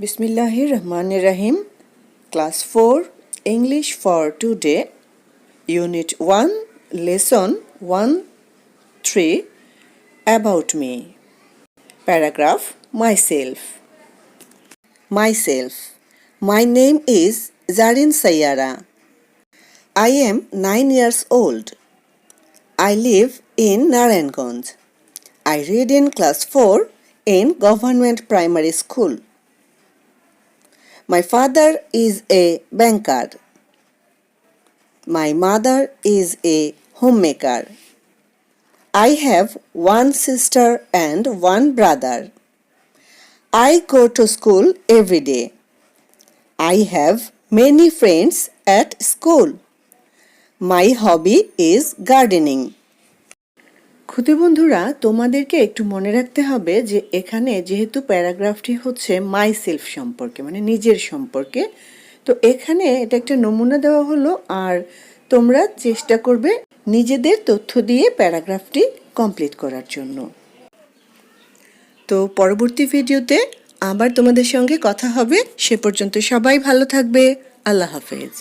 Bismillahir Rahmanir Rahim, Class 4, English for Today, Unit 1, Lesson 1 3 About Me. Paragraph Myself. Myself. My name is Zarin Sayara. I am 9 years old. I live in Narayanganj. I read in class 4 in government primary school. My father is a banker. My mother is a homemaker. I have one sister and one brother. I go to school every day. I have many friends at school. My hobby is gardening. খুদে বন্ধুরা, তোমাদেরকে একটু মনে রাখতে হবে যে এখানে যেহেতু প্যারাগ্রাফটি হচ্ছে মাই সেলফ সম্পর্কে মানে নিজের সম্পর্কে, তো এখানে এটা একটা নমুনা দেওয়া হলো আর তোমরা চেষ্টা করবে নিজেদের তথ্য দিয়ে প্যারাগ্রাফটি কমপ্লিট করার জন্য। তো পরবর্তী ভিডিওতে আবার তোমাদের সঙ্গে কথা হবে, সে পর্যন্ত সবাই ভালো থাকবে, আল্লাহ হাফেজ।